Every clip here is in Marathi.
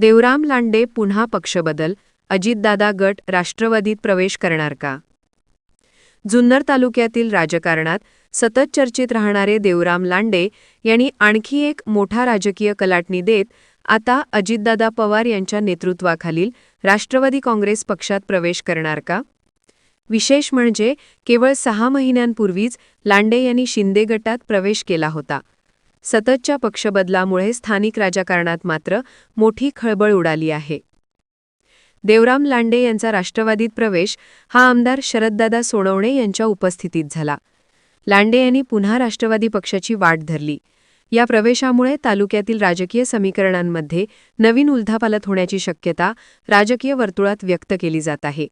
देवराम लांडे पुन्हा पक्षबदल अजितदादा गट राष्ट्रवादीत प्रवेश करणार का? जुन्नर तालुक्यातील राजकारणात सतत चर्चेत राहणारे देवराम लांडे यांनी आणखी एक मोठा राजकीय कलाटणी देत आता अजितदादा पवार यांच्या नेतृत्वाखालील राष्ट्रवादी काँग्रेस पक्षात प्रवेश करणार का? विशेष म्हणजे केवळ सहा महिन्यांपूर्वीच लांडे यांनी शिंदे गटात प्रवेश केला होता. सततच्या पक्षबदलामुळे स्थानिक राजकारणात मात्र मोठी खळबळ उडाली आहे. देवराम लांडे यांचा राष्ट्रवादीत प्रवेश हा आमदार शरददादा सोनवणे यांच्या उपस्थितीत झाला. लांडे यांनी पुन्हा राष्ट्रवादी पक्षाची वाट धरली. या प्रवेशामुळे तालुक्यातील राजकीय समीकरणांमध्ये नवीन उलथापालथ होण्याची शक्यता राजकीय वर्तुळात व्यक्त केली जात आहे.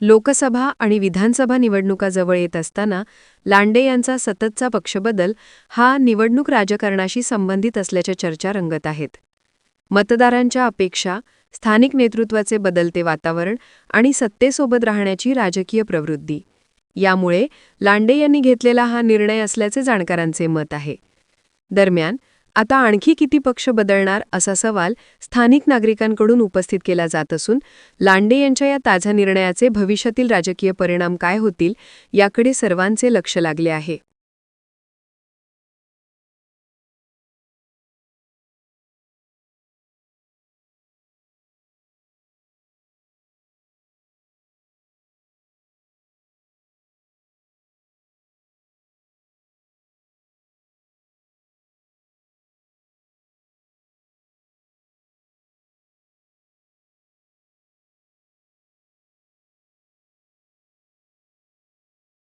लोकसभा आणि विधानसभा निवडणुका जवळ येत असताना लांडे यांचा सततचा पक्षबदल हा निवडणूक राजकारणाशी संबंधित असल्याच्या चर्चा रंगत आहेत. मतदारांच्या अपेक्षा स्थानिक नेतृत्वाचे बदलते वातावरण आणि सत्तेसोबत राहण्याची राजकीय प्रवृत्ती. यामुळे लांडे यांनी घेतलेला हा निर्णय असल्याचे जाणकारांचे मत आहे. दरम्यान आता आणखी किती पक्ष बदलणार असा सवाल स्थानिक नागरिकांकडून उपस्थित केला जात असून लांडे यांच्या या ताज्या निर्णयाचे भविष्यातील राजकीय परिणाम काय होतील याकडे सर्वांचे लक्ष लागले आहे.